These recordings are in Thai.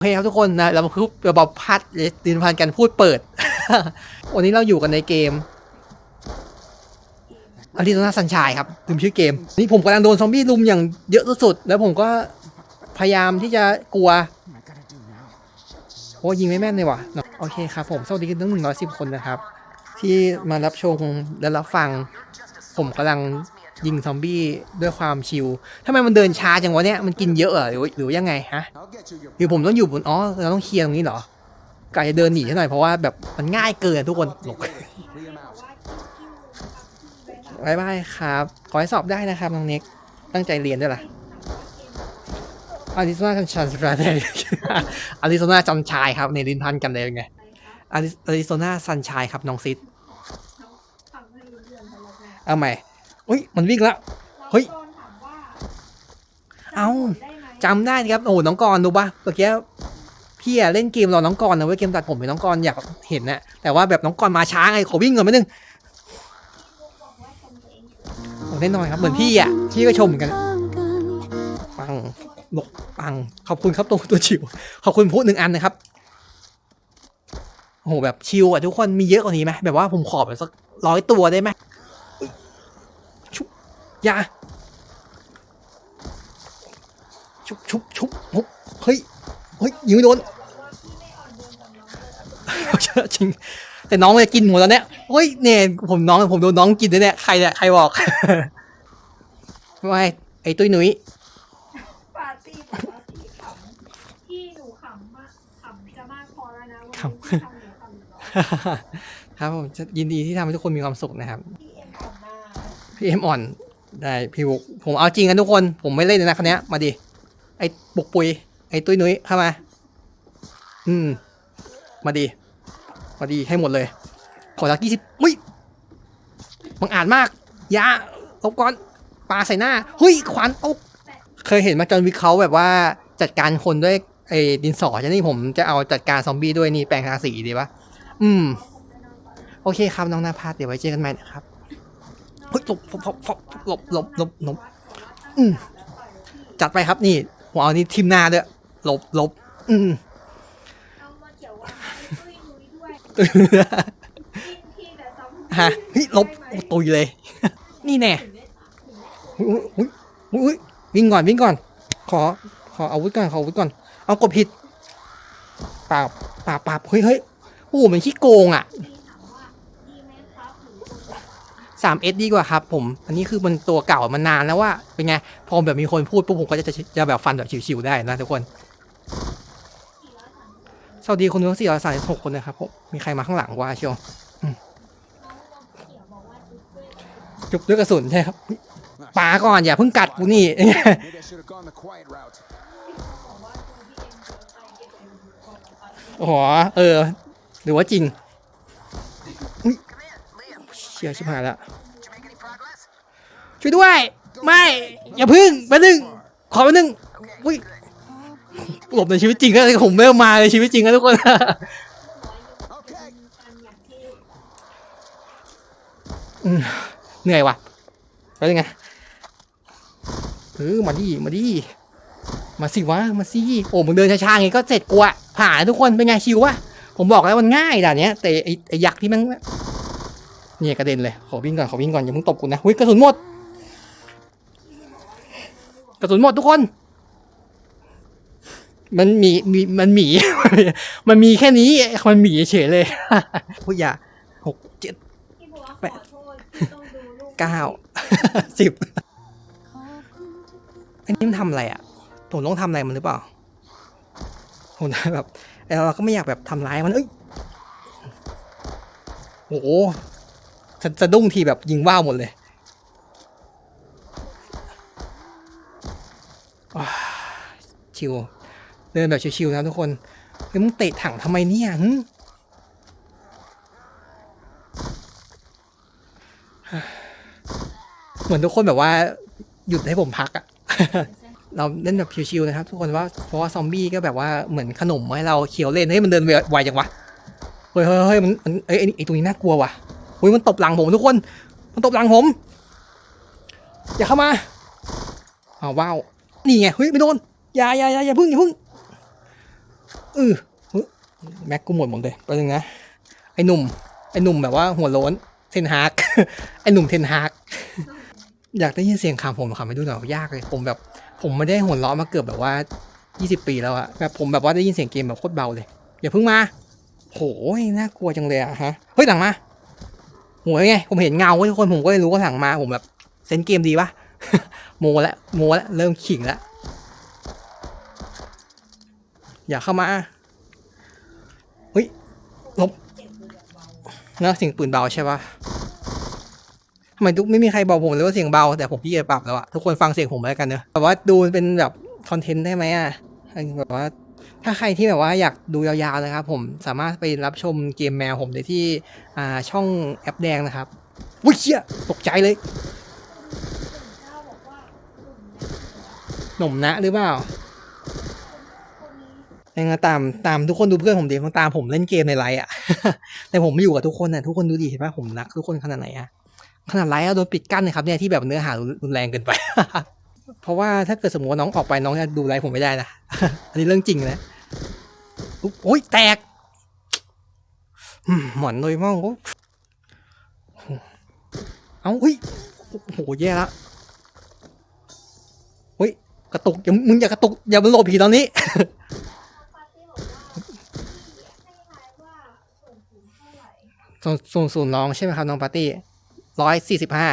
โอเคครับทุกคนนะเรามาพูดเราบอกพัดดินพันกันพูดเปิด วันนี้เราอยู่กันในเกมอาริโซนาซันชายครับลืมชื่อเกม นี่ผมกำลังโดนซอมบี้ลุมอย่างเยอะสุดๆแล้วผมก็พยายามที่จะกลัวโอ้ยิงไม่แม่นเลยว่ะโอเคครับผมสวัสดีกันทั้งหนึ่งร้อยสิบคนนะครับ ที่มารับชมและรับฟัง ผมกำลัง ยิงซอมบี้ด้วยความชิลทำไมมันเดินช้าจังวะเนี่ย มันกินเยอะเหรอหรือหรือยังไงฮะคือผมต้องอยู่บน อ๋อ เราต้องเคลียร์ตรงนี้เหรอกะจะเดินหนีซะหน่อยเพราะว่าแบบมันง่ายเกินทุกคนหลบบายบายครับ ขอให้สอบได้นะครับน้องเน็ก ตั้งใจเรียนด้วยล่ะอาริโซนาจันชายอาริโซนาจันชายครับ ในลิ้นพันกันเลยไงอาริโซนาซันชายครับน้องซิดเอาใหม่ อุ้ย มันวิ่งแล้ว เฮ้ย เอาจำได้ครับ โอ้โหน้องกรณ์ดูปะเมื่อกี้พี่อะเล่นเกมรอน้องกรณ์นะเว้ยเกมตัดผมเป็นน้องกรณ์อยากเห็นนะแต่ว่าแบบน้องกรณ์มาช้าไงขอวิ่งก่อนไปนึงโอ้แน่นอนครับ เหมือนพี่อะพี่ก็ชมเหมือนกันปังหลกปัง ขอบคุณครับตัวตัวชิวขอบคุณพูดหนึ่งอันนะครับโอ้โหแบบชิวอะทุกคนมีเยอะกว่านี้ไหมแบบว่าผมขอแบบสักร้อยตัวได้ไหมชุบ อยาชุบชุบชุบชุบเฮ้ย เฮ้ยยิงไม่โดนจริง แต่น้องจะกินหมดแล้วเนี่ยเฮ้ยเนี่ยผมน้องผมโดนน้องกินเลยเนี่ยใครเนี่ยใครบอกไม่ไอ้ตุ้ยหนุ่ยปาร์ตี้ปาร์ตี้ขำที่หนูขำมากขำจะมากพอแล้วนะวันนี้ทำหนูขำครับผมยินดีที่ทำให้ทุกคนมีความสุขนะครับพี่เอ็มขำมาพี่เอ็มอ่อน ได้พี่บุกผมเอาจริงกันทุกคน ผมไม่เล่นเลยนะคันนี้มาดิ ไอ้ปุกปุย ไอ้ตุ้ยนุ้ยเข้ามา อืม มาดี มาดีให้หมดเลย ขอรักยี่สิบอุ้ยบังอาจมาก ยาเอาก่อนปลาใส่หน้า เฮ้ย ขวานเอาเคยเห็นมาจนวิกเขาะห์แบบว่าจัดการคนด้วยไอ้ดินสอใช่ไหมนี่ผมจะเอาจัดการซอมบี้ด้วยนี่แปลงทาสีดีปะอืม โอเคครับน้องนาพาเดี๋ยวไว้เจอกันใหม่นะครับ เฮ้ยหลบหลบหลบหลบหลบหลบลบอืมจัดไปครับนี่ผมเอานี่ทิมหน้าด้วยหลบหลบอืมเอามาเขียวว่าตุ้ยนุ้ยด้วยพี่พี่แต่ซ้ำฮะเฮ้ยหลบตุยเลย นี่แน่อุ้ยอุ้ยวิ่งก่อนวิ่งก่อน ขอ ขออาวุธก่อนขออาวุธก่อน เอากดผิดปราบปราบปราบเฮ้ยเฮ้ยโอ้โหมันขี้โกงอะ สามเอสดีกว่าครับผม อันนี้คือมันตัวเก่ามันนานแล้วว่าเป็นไง พอแบบมีคนพูดปุ๊บผมก็จะจะแบบฟันแบบชิวๆได้นะทุกคน สวัสดีคุณทั้ง436 คนนะครับผมมีใครมาข้างหลังว่าเชียวจุกด้วยกระสุนใช่ครับปาก่อนอย่าเพิ่งกัดกูนี่โอ้โหเออ หรือว่าจริง ชียชิบหายแล้วช่วยด้วย ไม่ อย่าพึ่งแป๊บนึง ขอแป๊บนึงอุ้ยหลบในชีวิตจริงก็ผมไม่เอามาในชีวิตจริงนะทุกคนเหนื่อยว่ะแล้วยังไงเออมาดิมาดิมาสิวะมาสิโอ้มึงเดินช้าๆไงก็เสร็จกูอะผ่านทุกคนเป็นไงชิววะผมบอกแล้วมันง่ายด่านเนี้ยแต่ไอ้ไอ้ยักษ์ที่มัน เนี่ยกระเด็นเลย ขอวิ่งก่อน ขอวิ่งก่อน อย่าเพิ่งตบกูนะหุ้ยกระสุนหมด กระสุนหมดทุกคน มันมีมีมันหมี มันมีแค่นี้ มันหมีเฉยเลยพุยอย่าหกเจ็ดแปดเก้าสิบอันนี้มันทำอะไรอะผมต้องทำอะไรมันหรือเปล่าผมแบบเราก็ไม่อยากแบบทำร้ายมัน เอ้ยโอ้ สะสะดุ้งทีแบบยิงว่าวหมดเลยชิวเดินแบบชิวๆนะทุกคนเฮ้ยมึงเตะถังทำไมเนี่ยหึเหมือนทุกคนแบบว่า หยุดให้ผมพักอะเราเล่นแบบชิวๆนะครับ ทุกคนว่าเพราะว่าซอมบี้ก็แบบว่าเหมือนขนมให้เราเคี้ยวเล่นเฮ้ยมันเดินไวจังวะเฮ้ยเฮ้ยเฮ้ยมันเอ้ยไอ้ไอ้ตรงนี้น่ากลัวว่ะ เฮ้ยมันตบหลังผมทุกคน มันตบหลังผม อย่าเข้ามาอ้าว้าว นี่ไง เฮ้ยไม่โดน อย่าอย่าอย่าอย่าพึ่งอย่าพึ่งเออเฮ้ยแม็กกูหมดหมดเลยไปนึงนะ ไอ้หนุ่ม ไอ้หนุ่มแบบว่าหัวโล้น เทนฮากไอ้หนุ่มเทนฮากอยากได้ยินเสียงขำผมขำไม่ดูหน่อยยากเลย ผมแบบ ผมไม่ได้หัวเราะมาเกือบแบบว่า 20 ปีแล้วอะแบบผมแบบว่าได้ยินเสียงเกมแบบโคตรเบาเลย อย่าเพิ่งมาโหยน่ากลัวจังเลยอะฮะ เฮ้ยหลังมา โหยไงผมเห็นเงาทุกคนผมก็เลยรู้ว่าหลังมาผมแบบเซนเกมดีปะโมแล้วโมแล้วเริ่มขิงแล้วอย่าเข้ามาเฮ้ยลบเนอะเสียงปืนเบาใช่ปะทำไมทุกไม่มีใครบอกผมเลยว่าเสียงเบาแต่ผมพี่จะปรับแล้วอะทุกคนฟังเสียงผมแล้วกันเนอะแบบว่าดูเป็นแบบคอนเทนต์ได้ไหมอะแบบว่า ถ้าใครที่แบบว่าอยากดูยาวๆนะครับ ผมสามารถไปรับชมเกมแมวผมได้ที่อ่าช่องแอปแดงนะครับวุ้ยเชี่ยตกใจเลยหนุ่มนะหนุ่มนะหรือเปล่ายังไงตามตามทุกคนดูเพื่อนผมดีมันตามผมเล่นเกมในไลน์อะ แต่ผมไม่อยู่กับทุกคนน่ะทุกคนดูดีเห็นปะผมรักทุกคนขนาดไหนอะขนาดไลน์เอะโดนปิดกั้นนะครับเนี่ยที่แบบเนื้อหารุนแรงเกินไป เพราะว่าถ้าเกิดสมมติว่าน้องออกไปน้องจะดูไลฟ์ผมไม่ได้นะ อันนี้เรื่องจริงนะโอ้ยแตกอืมหมอนเลยมั่งเอ้าเฮ้ยโอ้โหแย่ละเฮ้ยกระตุกอย่ามึงอย่ากระตุกอย่ามาหลบผีตอนนี้ส่วนสูงเท่าไหร่ส่วนส่วนน้องใช่ไหมครับน้องปาร์ตี้ร้อยสี่สิบห้า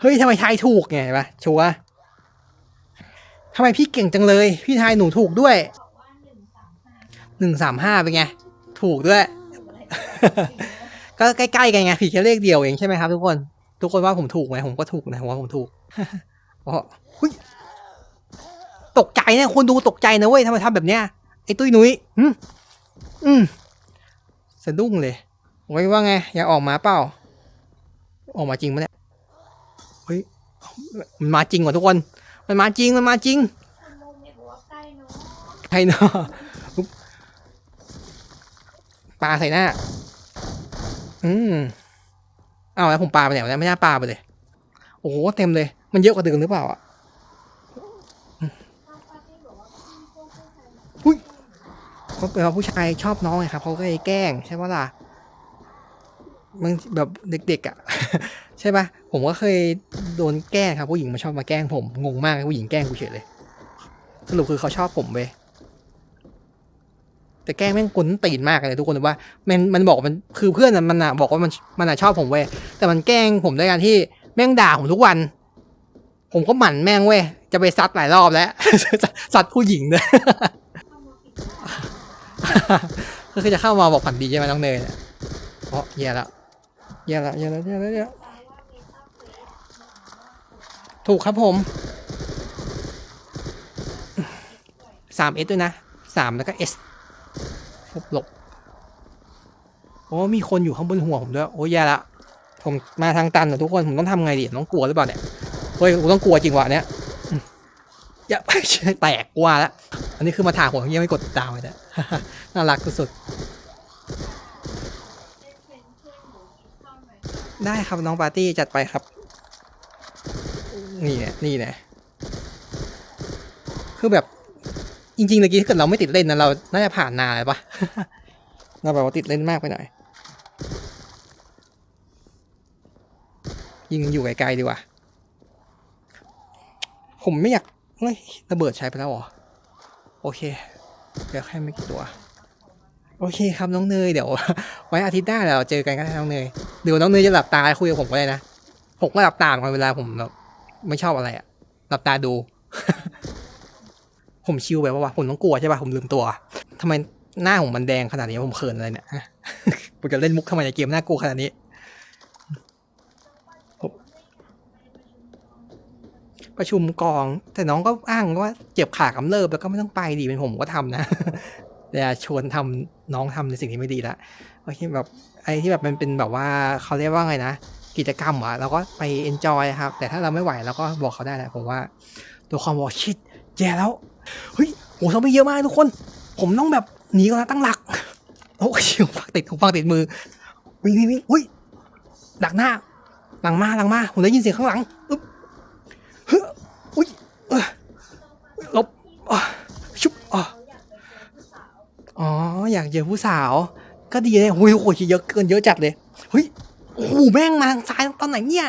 เฮ้ยทำไมทายถูกไงปะชัวร์ ทำไมพี่เก่งจังเลย พี่ทายหนูถูกด้วยหนึ่งสามห้าเป็นไง ถูกด้วย ก็ใกล้ๆกันไงผิดแค่เลขเดียวเองใช่ไหมครับทุกคน ทุกคนว่าผมถูกไหมผมก็ถูกนะผมว่าผมถูกเพราะตกใจเนี่ยคนดูตกใจนะเว้ยทำไมทำแบบเนี้ยไอ้ตุ้ยนุ้ยอืมอืมสะดุ้งเลยไว้ว่าไงอยากออกมาเปล่า ออกมาจริงปะเนี่ยเฮ้ยมันมาจริงว่ะทุกคน มันมาจริงมันมาจริงให้นาะใครเนาะอุ๊บปลาใส่หน้า อืมเอาแล้วผมปลาไปไหนวะเนี่ยไม่น่าปลาไปเลย โอ้โหเต็มเลย มันเยอะกว่าเดิมหรือเปล่าอะองปาร์ตี้บอกว่าพี่พวกผู้ชายเขาเป็นว่าผู้ชายชอบน้องไงครับเขาก็เลยแกล้งใช่ปะล่ะ มันแบบเด็กๆอะ ใช่ปะผมก็เคยโดนแกล้งครับผู้หญิงมาชอบมาแกล้งผมงงมากผู้หญิงแกล้งกูเฉยเลยสรุปคือเขาชอบผมเว้ยแต่แกล้งแม่งกวนตีนมากเลยทุกคนว่ามันมันบอกมันคือเพื่อนมันอะบอกว่ามันมันอะชอบผมเว้ยแต่มันแกล้งผมด้วยการที่แม่งด่าผมทุกวัน ผมก็หมั่นแม่งเว้ยจะไปซัดหลายรอบแล้วซัดผู้หญิงด้วยเข้ามาปิดบ้านก็คือจะเข้ามาบอกฝันดีใช่ไหมน้องเนยเนี่ยเพราะแย่แล้ว แย่แล้วแย่แล้วแย่แล้วแย่าเมตาเฟสหมายถูกครับผมสามเอสด้วยนะสามแล้วก็เอสลบหลบโอ้มีคนอยู่ข้างบนหัวผมด้วย โอ้แย่ละ ผมมาทางตันนะทุกคน ผมต้องทำไงดีต้องกลัวหรือเปล่าเนี่ย เฮ้ยผมต้องกลัวจริงวะเนี่ยอย่าแตกกลัวล้วอันนี้คือมาถามผมยังไม่กดติดตามเลยนะน่ารักสุดๆ ได้เป็นเพื่อนหนูกินข้าวไหม ได้ครับน้องปาร์ตี้จัดไปครับ นี่เนี่ยนี่เนี่ยคือแบบจริงๆเมื่อกี้ถ้าเกิดเราไม่ติดเล่นนะเรา น่าจะผ่านนานเลยปะเราแบบว่าติดเล่นมากไปหน่อย ยิงอยู่ไกลๆดีกว่า ผมไม่อยากเฮ้ยระเบิดใช้ไปแล้วเหรอ โอเค เดี๋ยวแค่ไม่กี่ตัว โอเคครับน้องเนยเดี๋ยว ไว้อาทิตย์หน้าเราเจอกันก็ได้น้องเนย เดี๋ยวน้องเนยจะหลับตาคุยกับผมก็ได้นะผมก็หลับตาเหมือนกันเวลาผมแบบไม่ชอบอะไรอะหลับตาดู ผมชิลแบบว่าผมต้องกลัวใช่ป่ะผมลืมตัวทำไมหน้าผมมันแดงขนาดนี้ผมเขินอะไรเนี่ยผมจะเล่นมุกทำไมในเกมน่ากลัวขนาดนี้ประชุมกอง แต่น้องก็อ้างว่าเจ็บขากำเริบแล้วก็ไม่ต้องไปดีเป็นผมก็ทำนะ อย่าชวนทำน้องทำในสิ่งที่ไม่ดีละโอเคแบบไอ้ที่แบบมันเป็นแบบว่าเขาเรียกว่าไงนะกิจกรรมอะเราก็ไปเอนจอยครับ แต่ถ้าเราไม่ไหวเราก็บอกเขาได้แหละผมว่า ตัวความบอกชิดแย่แล้วเฮ้ยโหซอมบี้เยอะมากทุกคน ผมต้องแบบหนีก่อนนะตั้งหลักโอ้ยฟังติดฟังติดมือวิ่งวิ่งวิ่งอุ้ยดักหน้า หลังมาหลังมาผมได้ยินเสียงข้างหลังอึ๊บเฮ้ยอุ้ยเออหลบ อ๋ออยากเจอผู้สาว ก็ดีเลยหุยโอ้โหเยอะเกินเยอะจัดเลยเฮ้ยโอ้โหแม่งมาทางซ้ายตอนไหนเนี่ย